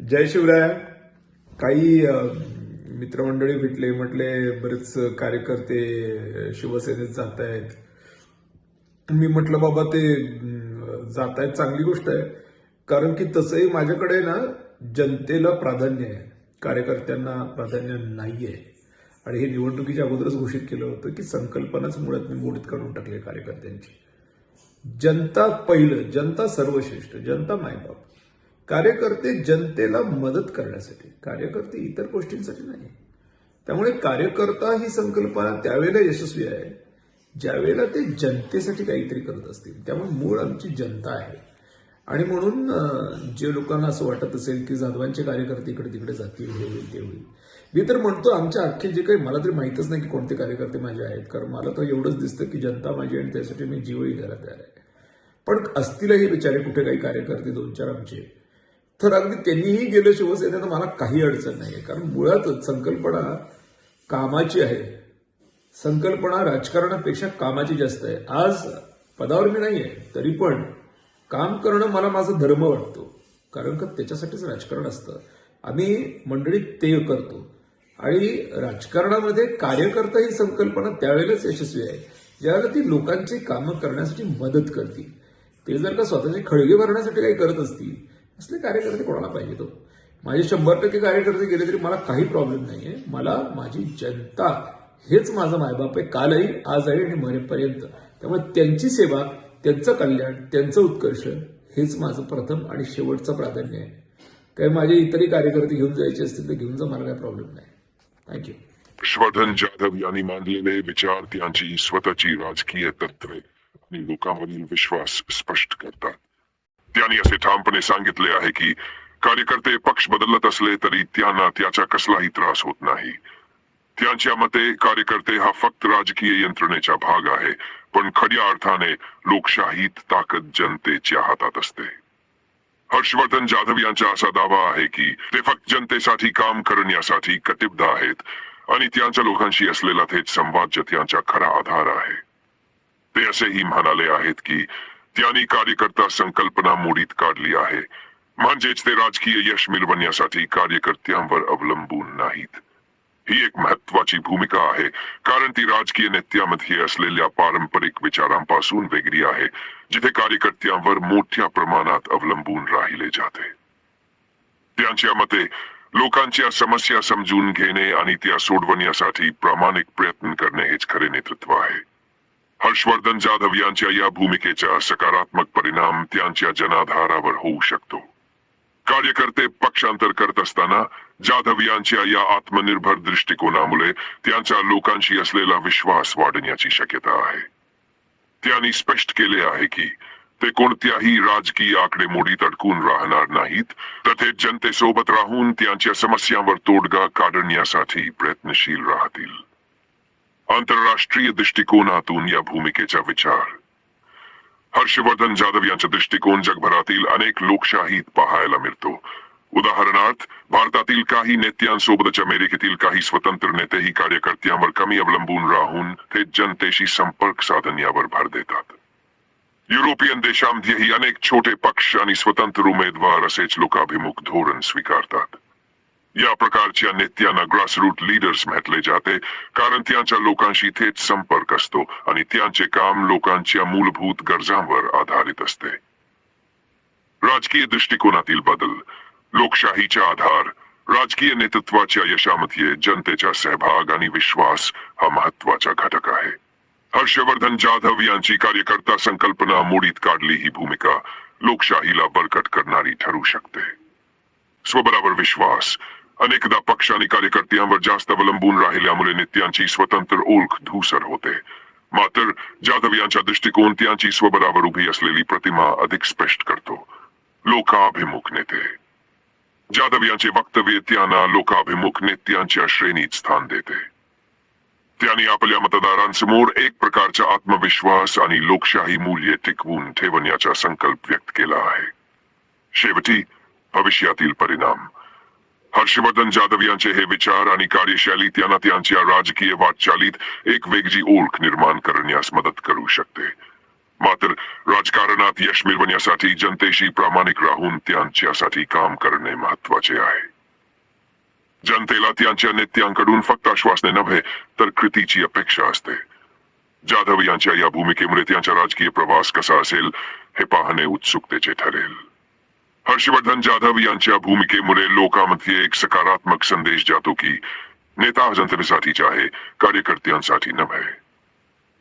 जय शिवराय. काही मित्रमंडळी भेटले म्हटले बरेच कार्यकर्ते शिवसेनेत जात आहेत मी म्हटलं बाबा ते जात आहेत चांगली गोष्ट आहे. कारण की तसंही माझ्याकडे ना जनतेला प्राधान्य आहे. कार्यकर्त्यांना प्राधान्य नाही आहे आणि हे निवडणुकीच्या अगोदरच घोषित केलं होतं की संकल्पनाच मुळात मी मोडीत काढून टाकली कार्यकर्त्यांची. जनता पहिलं जनता सर्वश्रेष्ठ जनता मायबाप. कार्यकर्ते जनतेला मदत करण्यासाठी. कार्यकर्ते इतर गोष्टींसाठी नाही. त्यामुळे कार्यकर्ता ही संकल्पना त्यावेळेला यशस्वी आहे. ज्यावेळेला ते जनतेसाठी काहीतरी करत असतील. त्यामुळे मूळ आमची जनता आहे. आणि म्हणून जे लोकांना असं वाटत असेल की जाधवांचे कार्यकर्ते इकडे तिकडे जातील हे होईल ते होईल. मी तर म्हणतो आमच्या अख्खे जे काही मला तरी माहीतच नाही की कोणते कार्यकर्ते माझे आहेत. कारण मला तर एवढंच दिसतं की जनता माझी आणि त्यासाठी मी जीवही घरात तयार आहे. पण असतीलही बिचारे कुठे काही कार्यकर्ते दोन चार आमचे. तर अगदी त्यांनीही गेलं शिवसेनेनं मला काही अडचण नाही आहे कारण मुळातच संकल्पना कामाची आहे. संकल्पना राजकारणापेक्षा कामाची जास्त आहे. आज पदावर मी नाही आहे तरी पण काम करणं मला माझा धर्म वाटतो. कारण का त्याच्यासाठीच राजकारण असतं. आम्ही मंडळीत ते करतो. आणि राजकारणामध्ये कार्यकर्ता ही संकल्पना त्यावेळेलाच यशस्वी आहे. ज्यावेळेला ती लोकांची कामं करण्यासाठी मदत करतील. ते जर का स्वतःचे खळगे भरण्यासाठी काही करत असतील असले कार्यकर्ते कोणाला पाहिजे तो? माझे शंभर टक्के कार्यकर्ते गेले तरी मला काही प्रॉब्लेम नाही आहे मला माझी जनता हेच माझं मायबाप आहे. कालही आज आणि मरेपर्यंत. त्यामुळे त्यांची सेवा त्यांचं कल्याण त्यांचं उत्कर्ष हेच माझं प्रथम आणि शेवटचं प्राधान्य आहे. काही माझे इतरही कार्यकर्ते घेऊन जायचे असतील तर घेऊन जा मला काही प्रॉब्लेम नाही. थँक्यू विश्वधन जाधव यांनी मांडलेले विचार त्यांची स्वतःची राजकीय तत्वे आणि लोकांवरील विश्वास स्पष्ट करतात. त्यांनी असे ठामपणे सांगितले आहे की कार्यकर्ते पक्ष बदलत असले तरी त्यांना त्याचा कसलाही त्रास होत नाही. त्यांच्या मते कार्यकर्ते हा फक्त राजकीय यंत्रणेचा भाग आहे पण खऱ्या अर्थाने लोकशाहीत ताकद जनतेच्या हातात असते. हर्षवर्धन जाधव यांचा असा दावा आहे की ते फक्त जनतेसाठी काम करण्यासाठी कटिबद्ध आहेत आणि त्यांच्या लोकांशी असलेला थेट संवाद त्यांचा खरा आधार आहे. ते असेही म्हणाले आहेत की त्यांनी कार्यकर्ता संकल्पना मोडीत काढली आहे. म्हणजेच ते राजकीय यश मिळवण्यासाठी कार्यकर्त्यांवर अवलंबून नाहीत. ही एक महत्वाची भूमिका आहे कारण ती राजकीय नेत्यामध्ये असलेल्या पारंपरिक विचारांपासून वेगळी आहे जिथे कार्यकर्त्यांवर मोठ्या प्रमाणात अवलंबून राहिले जाते. त्यांच्या मते लोकांच्या समस्या समजून घेणे आणि त्या सोडवण्यासाठी प्रामाणिक प्रयत्न करणे हेच खरे नेतृत्व आहे. हर्षवर्धन जाधव यांच्या या भूमिकेचा सकारात्मक परिणाम त्यांच्या जनाधारावर होऊ शकतो. कार्यकर्ते पक्षांतर करत असताना जाधव यांच्या या आत्मनिर्भर दृष्टिकोनामुळे त्यांचा लोकांशी असलेला विश्वास वाढण्याची शक्यता आहे. त्यांनी स्पष्ट केले आहे की ते कोणत्याही राजकीय आकडेमोडीत अडकून राहणार नाहीत तथेच जनतेसोबत राहून त्यांच्या समस्यांवर तोडगा काढण्यासाठी प्रयत्नशील राहतील. आंतरराष्ट्रीय दृष्टिकोनातून या भूमिकेचा विचार. हर्षवर्धन जाधव यांचा दृष्टिकोन जगभरातील अनेक लोकशाहीत पाहायला मिळतो. उदाहरणार्थ भारतातील काही नेत्यांसोबतच अमेरिकेतील काही स्वतंत्र नेतेही कार्यकर्त्यांवर कमी अवलंबून राहून ते जनतेशी संपर्क साधण्यावर भर देतात. युरोपियन देशांमध्येही अनेक छोटे पक्ष आणि स्वतंत्र उमेदवार असेच लोकाभिमुख धोरण स्वीकारतात. या प्रकारच्या नेत्यांना ग्रासरूट लीडर्स म्हटले जाते कारण त्यांच्या लोकांशी थेट संपर्क असतो आणि त्यांचे काम लोकांच्या मूलभूत गरजांवर आधारित असते. राजकीय दृष्टिकोनातील बदल लोकशाहीचा आधार राजकीय नेतृत्वाच्या यशामध्ये जनतेचा सहभाग आणि विश्वास हा महत्त्वाचा घटक आहे. हर्षवर्धन जाधव यांची कार्यकर्ता संकल्पना मोडीत काढली ही भूमिका लोकशाहीला बळकट करणारी ठरू शकते. स्वबरावर विश्वास अनेकदा पक्ष आणि कार्यकर्त्यांवर जास्त अवलंबून राहिल्यामुळे नेत्यांची स्वतंत्र ओळख धूसर होते. मात्र जाधव यांचा दृष्टिकोन त्यांची स्वबरावर उभी असलेली प्रतिमा अधिक स्पष्ट करतो. लोकाभिमुख नेते. जाधव यांचे वक्तव्य त्यांना लोकाभिमुख नेत्यांच्या श्रेणीत स्थान देते. त्यांनी आपल्या मतदारांसमोर एक प्रकारचा आत्मविश्वास आणि लोकशाही मूल्ये टिकवून ठेवण्याचा संकल्प व्यक्त केला आहे. शेवटी भविष्यातील परिणाम हर्षवर्धन जाधव यांचे हे विचार आणि कार्यशैली त्यांना त्यांच्या राजकीय वाटचालीत एक वेगळी ओळख निर्माण करण्यास मदत करू शकते. मात्र राजकारणात यश मिळवण्यासाठी जनतेशी प्रामाणिक राहून त्यांच्यासाठी काम करणे महत्त्वाचे आहे. जनतेला त्यांच्या नेत्यांकडून फक्त आश्वासने नव्हे तर कृतीची अपेक्षा असते. जाधव यांच्या या भूमिकेमुळे त्यांचा राजकीय प्रवास कसा असेल हे पाहणे उत्सुकतेचे ठरेल. हर्षवर्धन जाधव यांच्या भूमिकेमुळे लोकांमध्ये एक सकारात्मक संदेश जातो की नेता जनतेसाठीच आहे कार्यकर्त्यांसाठी नव्हे.